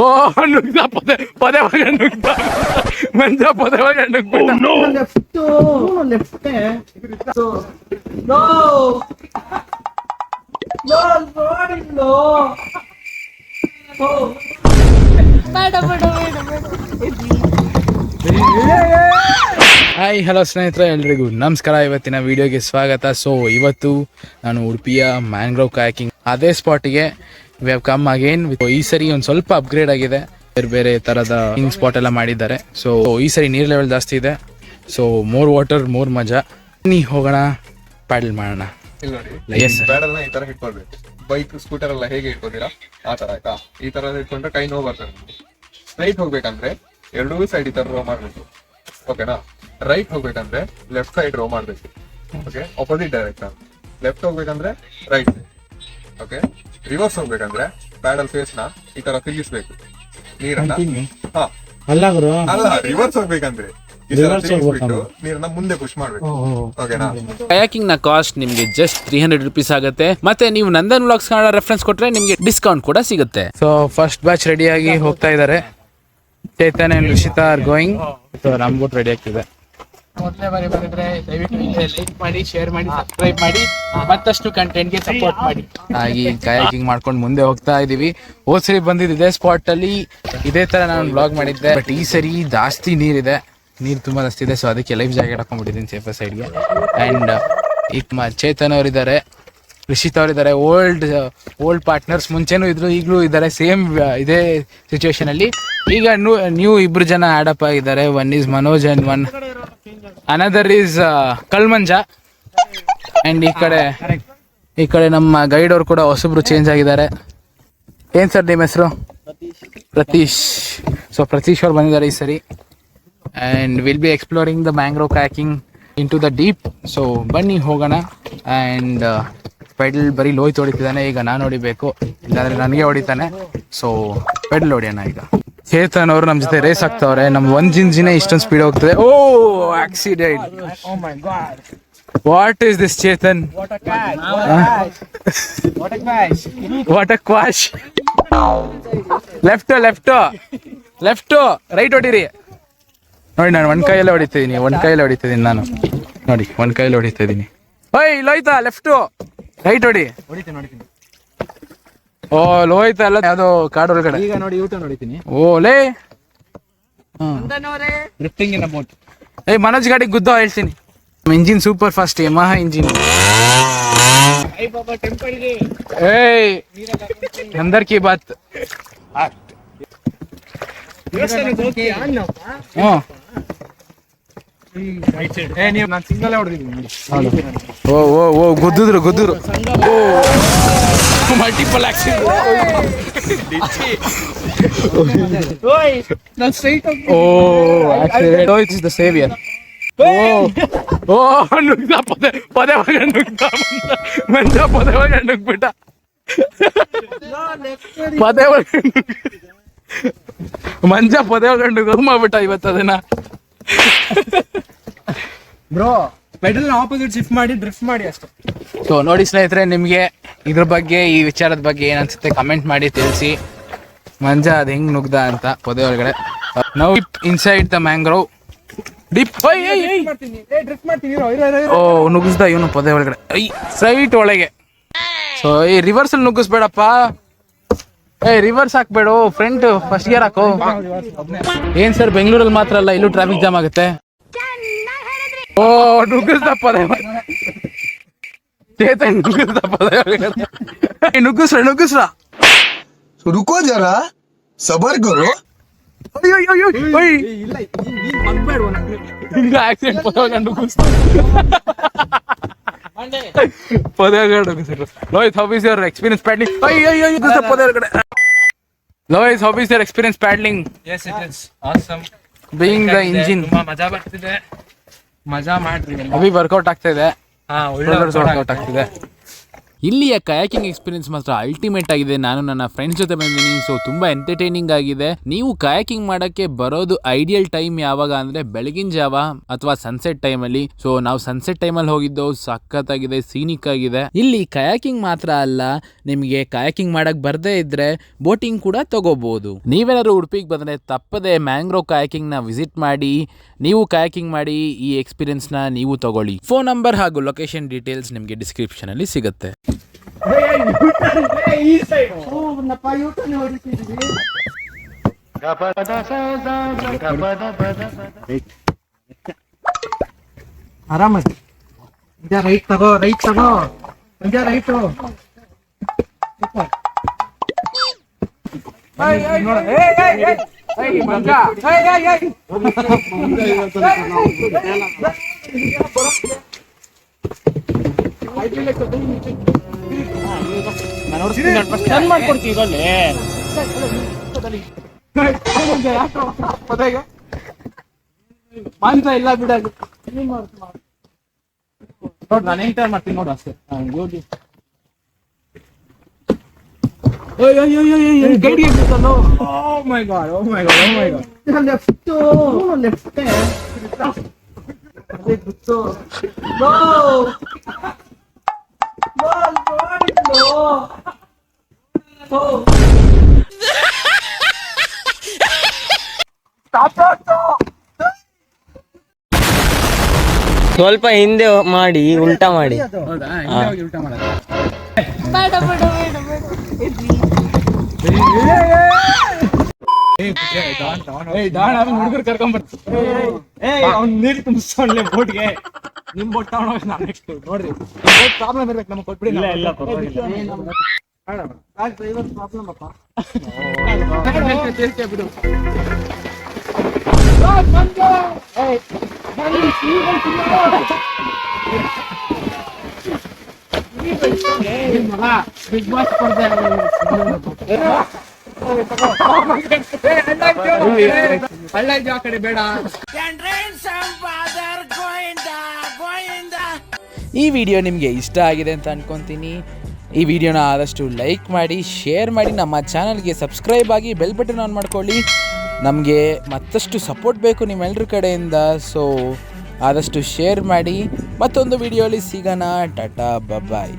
ಓ ನುಗ್ದ ಪದೇ ಪದೇ ಒಳಗೆ ನುಗ್ದ. ಮಂಜ ಪದೇ ಒಳಗೆ ನುಗ್ಬಿಟ್ಟ. ಲೆಫ್ಟ್ ಲೆಫ್ಟ್ ನೋ ನೋ ನೋಡಿಲ್ಲೋ ಬೇಡ ಬೇಡ ಬೇಡ ಬೇಡ ಹಾಯ್ ಹಲೋ ಸ್ನೇಹಿತರೆ ಎಲ್ರಿಗೂ ನಮಸ್ಕಾರ. ಇವತ್ತಿನ ವಿಡಿಯೋಗೆ ಸ್ವಾಗತ. ಸೊ ಇವತ್ತು ನಾನು ಉಡುಪಿಯ ಮ್ಯಾಂಗ್ರೋವ್ ಕಾಯಕಿಂಗ್ ಅದೇ ಸ್ಪಾಟಿಗೆ ವಿ ಹ್ಯಾವ್ ಕಮ್ ಅಗೇನ್ ಈ ಸರಿ ಒಂದು ಸ್ವಲ್ಪ ಅಪ್ಗ್ರೇಡ್ ಆಗಿದೆ. ಬೇರೆ ಬೇರೆ ತರದ ಹಿಂಗ್ ಸ್ಪಾಟ್ ಎಲ್ಲ ಮಾಡಿದ್ದಾರೆ. ಸೊ ಈ ಸರಿ ನೀರ್ ಲೆವೆಲ್ ಜಾಸ್ತಿ ಇದೆ. ಸೊ ಮೋರ್ ವಾಟರ್ ಮೋರ್ ಮಜಾ. ನೀ ಹೋಗೋಣ. ಪ್ಯಾಡಲ್ ಮಾಡೋಣ. ಬೈಕ್ ಸ್ಕೂಟರ್ ಎಲ್ಲ ಹೇಗೆ ಇಟ್ಕೊತೀರಾ ಆ ತರ ಆಯ್ತಾ? ಈ ತರ ಇಟ್ಕೊಂಡ್ರೆ ಕೈ ನೋವು ಬರ್ತದೆ ಸ್ಟ್ರೈಟ್ ಹೋಗ್ಬೇಕಂದ್ರೆ ಎರಡೂ ಸೈಡ್ ಈ ತರ ರೋ ಮಾಡ್ಬೇಕು. ಓಕೆನಾ ರೈಟ್ ಹೋಗ್ಬೇಕಂದ್ರೆ ಲೆಫ್ಟ್ ಸೈಡ್ ರೋ ಮಾಡ್ಬೇಕು. ಓಕೆ ಅಪೋಸಿಟ್ ಡೈರೆಕ್ಷನ್ ಲೆಫ್ಟ್ ಹೋಗ್ಬೇಕಂದ್ರೆ ರೈಟ್ ಓಕೆ ರಿವರ್ಸ್ ಹೋಗ್ಬೇಕಂದ್ರೆ ಪ್ಯಾಡಲ್ ಫೇಸ್ನ ಈ ತರ ತಿರುಗಿಸ್ಬೇಕು. ನೀರನ್ನ. ಹಾ. ಅಲ್ಲ ಗುರು. ಅಲ್ಲ ರಿವರ್ಸ್ ಹೋಗ್ಬೇಕಂದ್ರೆ ಈ ತರ ತಿರುಗಿಸ್ಬಿಟ್ಟು ನೀರನ್ನ ಮುಂದೆ ಪುಷ್ ಮಾಡ್ಬೇಕು. ಓಕೆನಾ ಕಯಾಕಿಂಗ್ನ? ಕಾಸ್ಟ್ ನಿಮ್ಗೆ ಜಸ್ಟ್ ತ್ರೀ ಹಂಡ್ರೆಡ್ ರುಪೀಸ್ ಆಗುತ್ತೆ. ಮತ್ತೆ ನೀವು ನಂದನ್ ವ್ಲಾಗ್ಸ್ ಕನ್ನಡ ರೆಫರೆನ್ಸ್ ಕೊಟ್ರೆ ನಿಮ್ಗೆ ಡಿಸ್ಕೌಂಟ್ ಕೂಡ ಸಿಗುತ್ತೆ. ಸೊ ಫಸ್ಟ್ ಬ್ಯಾಚ್ ರೆಡಿ ಆಗಿ ಹೋಗ್ತಾ ಇದ್ದಾರೆ Chaitanya and Rishita are going so ನಮ್ಗೂ ರೆಡಿ ಆಗ್ತಿದೆ. ಮೊದಲೇ ಬಾರಿ ಬಂದಿದ್ರೆ ದಯವಿಟ್ಟು ಲೈಕ್ ಮಾಡಿ ಶೇರ್ ಮಾಡಿ ಸಬ್ಸ್ಕ್ರೈಬ್ ಮಾಡಿ, ಮತ್ತಷ್ಟು ಕಂಟೆಂಟ್ಗೆ ಸಪೋರ್ಟ್ ಮಾಡಿ. ಹಾಗೆ ಕಯಾಕಿಂಗ್ ಮಾಡ್ಕೊಂಡು ಮುಂದೆ ಹೋಗ್ತಾ ಇದೀವಿ. ಹೋದ್ ಸರಿ ಬಂದಿದ್ದು ಇದೇ ಸ್ಪಾಟ್ ಅಲ್ಲಿ. ಇದೇ ತರ ನಾನು ಬ್ಲಾಗ್ ಮಾಡಿದ್ದೆ. ಬಟ್ ಈ ಸರಿ ಜಾಸ್ತಿ ನೀರಿದೆ. ನೀರು ತುಂಬಾ ಜಾಸ್ತಿ ಇದೆ ಸೊ ಅದಕ್ಕೆ ಲೈಫ್ ಜಾಕೆಟ್ ಹಾಕೊಂಡ್ಬಿಟ್ಟಿದ್ದೀನಿ ಸೇಫರ್ ಸೈಡ್ಗೆ ಅಂಡ್ ಈಗ ಚೇತನ್ ಅವರಿದ್ದಾರೆ. ರಿಷಿತ್ ಅವರಿದ್ದಾರೆ. ಓಲ್ಡ್ ಓಲ್ಡ್ ಪಾರ್ಟ್ನರ್ಸ್ ಮುಂಚೆನೂ ಇದ್ರು, ಈಗಲೂ ಇದ್ದಾರೆ. ಸೇಮ್ ಇದೇ ಸಿಚುವೇಶನ್ ಅಲ್ಲಿ. ಈಗ ನ್ಯೂ ಇಬ್ರು ಜನ ಆಡಪ್ ಆಗಿದ್ದಾರೆ. One is Manoj and one another is Kalmanja and ಈ ಕಡೆ ಈ ಕಡೆ ನಮ್ಮ ಗೈಡ್ ಅವ್ರು ಕೂಡ ಹೊಸಬ್ರು ಚೇಂಜ್ ಆಗಿದ್ದಾರೆ. ಏನ್ ಸರ್ ನಿಮ್ಮ ಹೆಸರು? ಪ್ರತೀಶ್. ಸೊ ಪ್ರತೀಶ್ ಅವ್ರು ಬಂದಿದ್ದಾರೆ ಈ ಸರಿ. And will be exploring the mangrove kayaking in to the deep so ಬನ್ನಿ ಹೋಗೋಣ. ಆ್ಯಂಡ್ ಪೆಡಲ್ ಬರೀ ಲೋಯ್ತು ಹೊಡಿತಿದ್ದಾನೆ ಈಗ ನಾನು ಹೊಡಿಬೇಕು. ಇಲ್ಲಾಂದ್ರೆ ನನಗೆ ಹೊಡಿತಾನೆ. ಸೊ ಪೆಡಲ್ ಹೊಡಿಯೋಣ ಈಗ. ಚೇತನ್ ಅವರು ನಮ್ಮ ಜೊತೆ ರೇಸ್ ಆಗ್ತಾವ್ರೆ. ನಮ್ಮ ಒಂದ್ ಜಿನ್ಜಿನೇ ಇಷ್ಟೊಂದು ಸ್ಪೀಡ್ ಹೋಗ್ತದೆ. ಓ accident what is this Chetan what a crash left left left right ಹೊಡಿರಿ. ನೋಡಿ ನಾನು ಒಂದ್ ಕೈಯಲ್ಲೇ ಹೊಡಿತಾ ಇದೀನಿ ಒಂದ್ ಕೈಯಲ್ಲೇ ಹೊಡಿತಾ ಇದೀನಿ ನಾನು. ನೋಡಿ ಒಂದ್ ಕೈಯಲ್ಲಿ ಹೊಡಿತಾ ಇದೀನಿ ಓಯ್ ಲೋಯ್ತಾ ಲೆಫ್ಟ್ ರೈಟ್ ಹೊಡಿ. ಓ ಲೋಯ್ತಾ ಅಲ್ಲ ಯಾವ್ದೋ ಕಾಡು ಒಳಗಡೆ. ಈಗ ನೋಡಿ ಊಟ ನೋಡಿತೀನಿ ಓ ಲೇ. ಡ್ರಿಫ್ಟಿಂಗ್ ಇನ್ ಅಮೌಂಟ್ ಏ ಮನೋಜ್ ಗಾಡಿ ಗುದ್ದ ಹೇಳ್ತೀನಿ. Engine super fast Yamaha engine. ಏಯ್ ಅಂದರ್ ಕಿ ಬಾತ್. ಹ್ಞೂ ಏ ನೀವು ನಾನು ಸಿಂಗಲ್ ಹೊಡೆದಿದ್ದೀನಿ ಓ ಓ ಓ ಗುದ್ದಿದ್ರು ಗುದ್ದಿದ್ರು ಓ ಮಲ್ಟಿಪಲ್ ಆಕ್ಸಿಡೆಂಟ್ ನಾನು straight oh accident it is the saviour oh oh ನುಗ್ದ ಪದೇ ಪದೇ ಒಳಗೆ ನುಗ್ದ ಮಂಜ ಪದೇ ಒಳಗೆ ನುಗ್ಬಿಟ್ಟ ಪದೇ ಒಳಗೆ ನುಗ್ಗ್- ಮಂಜ ಪದೇ ಒಳಗೆ ನುಗ್ಗ್ ಮಾಡ್ಬಿಟ್ಟ ಇವತ್ತು ಅದನ್ನ ಬ್ರೋ ಪೆಡಲ್ ಆಪೋಸಿಟ್ ಶಿಫ್ಟ್ ಮಾಡಿ ಡ್ರಿಫ್ಟ್ ಮಾಡಿ ಅಷ್ಟೇ. ಸೊ ನೋಡಿ ಸ್ನೇಹಿತರೆ ನಿಮಗೆ ಇದ್ರ ಬಗ್ಗೆ ಈ ವಿಚಾರದ ಬಗ್ಗೆ ಏನ್ ಅನ್ಸುತ್ತೆ ಕಮೆಂಟ್ ಮಾಡಿ ತಿಳಿಸಿ. ಮಂಜ ಅದ್ ಹೆಂಗ್ ನುಗ್ದ ಅಂತ ಪೊದೆ ಒಳಗಡೆ. Now inside the mangrove dip ಮಾಡ್ತೀನಿ. ಏ ಡ್ರಿಫ್ಟ್ ಮಾಡ್ತೀನಿ ಇರೋ ಇರೋ ಇರೋ ಓ ನುಗ್ಗಿಸ್ದ ಇವನು ಪೊದೆ ಒಳಗಡೆ. ಐ ಸ್ಟ್ರೈಟ್ ಒಳಗೆ. ಸೊ ಈ ರಿವರ್ಸ್ ಅಲ್ಲಿ ನುಗ್ಗಿಸ್ಬೇಡಪ್ಪ. ಏ ರಿವರ್ಸ್ ಹಾಕ್ಬೇಡು. ಫ್ರಂಟ್ ಫಸ್ಟ್ ಗೇರ್ ಹಾಕು. ಏನ್ ಸರ್ ಬೆಂಗಳೂರಲ್ಲಿ ಮಾತ್ರ ಅಲ್ಲ ಇಲ್ಲೂ ಟ್ರಾಫಿಕ್ ಜಾಮ್ ಆಗುತ್ತೆ? ಓ ನುಗ್ಗಿಸ್ದ ಪದೇ ಒಳಗೆ. ಚೇತನ್ ನುಗ್ಗಿಸ್ದ ಪದೇ ಒಳಗಡೆ. ಏ, ನುಗ್ಗಿಸ್ರ ನುಗ್ಗಿಸ್ರ रुको जरा सबर करो ಅಯ್ಯೋ ಅಯ್ಯೋ ಅಯ್ಯೋ ಓಯ್ ಇಲ್ಲ ನೀನ್ ಮಗ್ಬೇಡ ಹಿಂಗ ಆಕ್ಸಿಡೆಂಟ್ ಪದೇ ಒಳಗಡೆ ನುಗ್ಗಿಸ್ದ ಪದೇ ಒಳಗಡೆ ನುಗ್ಗಿಸ್ರು Lohith how is your experience paddling ಅಯ್ಯೋ ಅಯ್ಯೋ ನುಗ್ಗಿಸ್ದ ಪದೇ ಒಳಗಡೆ Lohith how is your experience paddling yes it is awesome being the engine ತುಂಬಾ ಮಜಾ ಬರ್ತಿದೆ ಮಜಾ ಮಾಡ್ರಿ. ಅಭಿ ವರ್ಕೌಟ್ ಆಗ್ತಾ ಇದೆ. ಹಾ ಒಳ್ಳೆ ವರ್ಕೌಟ್ ಆಗ್ತಿದೆ. ಇಲ್ಲಿಯ ಕಯಾಕಿಂಗ್ ಎಕ್ಸ್ಪೀರಿಯನ್ಸ್ ಮಾತ್ರ ಅಲ್ಟಿಮೇಟ್ ಆಗಿದೆ. ನಾನು ನನ್ನ ಫ್ರೆಂಡ್ಸ್ ಜೊತೆ ಬಂದಿದ್ದೀನಿ ಸೊ ತುಂಬಾ ಎಂಟರ್ಟೈನಿಂಗ್ ಆಗಿದೆ. ನೀವು ಕಯಾಕಿಂಗ್ ಮಾಡಕ್ಕೆ ಬರೋದು ಐಡಿಯಲ್ ಟೈಮ್ ಯಾವಾಗ ಅಂದ್ರೆ ಬೆಳಗಿನ ಜಾವ ಅಥವಾ ಸನ್ಸೆಟ್ ಟೈಮ್ ಅಲ್ಲಿ. ಸೊ ನಾವು ಸನ್ಸೆಟ್ ಟೈಮ್ ಅಲ್ಲಿ ಹೋಗಿದ್ದು, ಸಖತ್ತಾಗಿದೆ ಸೀನಿಕ್ ಆಗಿದೆ. ಇಲ್ಲಿ ಕಯಾಕಿಂಗ್ ಮಾತ್ರ ಅಲ್ಲ, ನಿಮಗೆ ಕಯಾಕಿಂಗ್ ಮಾಡಕ್ ಬರದೇ ಇದ್ರೆ ಬೋಟಿಂಗ್ ಕೂಡ ತಗೋಬಹುದು ನೀವೇನಾದ್ರು ಉಡುಪಿಗೆ ಬಂದ್ರೆ ತಪ್ಪದೆ ಮ್ಯಾಂಗ್ರೋ ಕಯಾಕಿಂಗ್ನ ವಿಸಿಟ್ ಮಾಡಿ, ನೀವು ಕಯಾಕಿಂಗ್ ಮಾಡಿ ಈ ಎಕ್ಸ್ಪೀರಿಯನ್ಸ್ನ ನೀವು ತಗೊಳ್ಳಿ. ಫೋನ್ ನಂಬರ್ ಹಾಗೂ ಲೊಕೇಶನ್ ಡೀಟೇಲ್ಸ್ ನಿಮಗೆ ಡಿಸ್ಕ್ರಿಪ್ಷನ್ ಅಲ್ಲಿ ಸಿಗುತ್ತೆ. Bayayutan! Bayayisay! Oo, oh, napayutan yung ulit yung bilis. Aram, nandiyan right ako, right ako. Nandiyan right ako. Ito. Ay, ay, ay, ay, ay, ay! Ay, mangga! Ay, ay, ay! Ay, ay, ay! ತಗೋ ನಿಜ right ಮಾಂಸ ಇಲ್ಲ ಬಿಡದು ನೋಡ್ ನಾನು enter ಮಾಡ್ತೀನಿ ನೋಡು ಅಷ್ಟೇ guide oh my god oh my god oh my god left left no ಸ್ವಲ್ಪ ಹಿಂದೆ ಮಾಡಿ ಉಲ್ಟಾ ಮಾಡಿ ಹುಡುಗರು ನೀರು ತುಂಬಿಸ್ಕೊಂಡ್ಲೆ ಬೋಟ್ಗೆ ನಿಮ್ ಬೋಟ್ ತಗೊಂಡೋಗಿ ನಾನು ನೆಕ್ಸ್ಟ್ ನೋಡ್ರಿ ಪ್ರಾಬ್ಲಮ್ ಇರ್ಬೇಕು ನಮಗೆ ಕೊಟ್ಬಿಡಿ ಇಲ್ಲ ಇಲ್ಲ ಪ್ರಾಬ್ಲಮ್ ಅಪ್ಪ ಬಿಡು ಬಿಗ್ ಬಾಸ್ ಹಳ್ಳ ಆ ಕಡೆ ಬೇಡ ಈ ವಿಡಿಯೋ ನಿಮಗೆ ಇಷ್ಟ ಆಗಿದೆ ಅಂತ ಅನ್ಕೊಂತೀನಿ. ಈ ವಿಡಿಯೋನ ಆದಷ್ಟು ಲೈಕ್ ಮಾಡಿ, ಶೇರ್ ಮಾಡಿ, ನಮ್ಮ ಚಾನಲ್ಗೆ ಸಬ್ಸ್ಕ್ರೈಬ್ ಆಗಿ ಬೆಲ್ ಬಟನ್ ಆನ್ ಮಾಡ್ಕೊಳ್ಳಿ. ನಮಗೆ ಮತ್ತಷ್ಟು ಸಪೋರ್ಟ್ ಬೇಕು ನಿಮ್ಮೆಲ್ಲರ ಕಡೆಯಿಂದ. ಸೊ ಆದಷ್ಟು ಶೇರ್ ಮಾಡಿ. ಮತ್ತೊಂದು ವಿಡಿಯೋಲಿ ಸಿಗೋಣ. Tata, bye bye.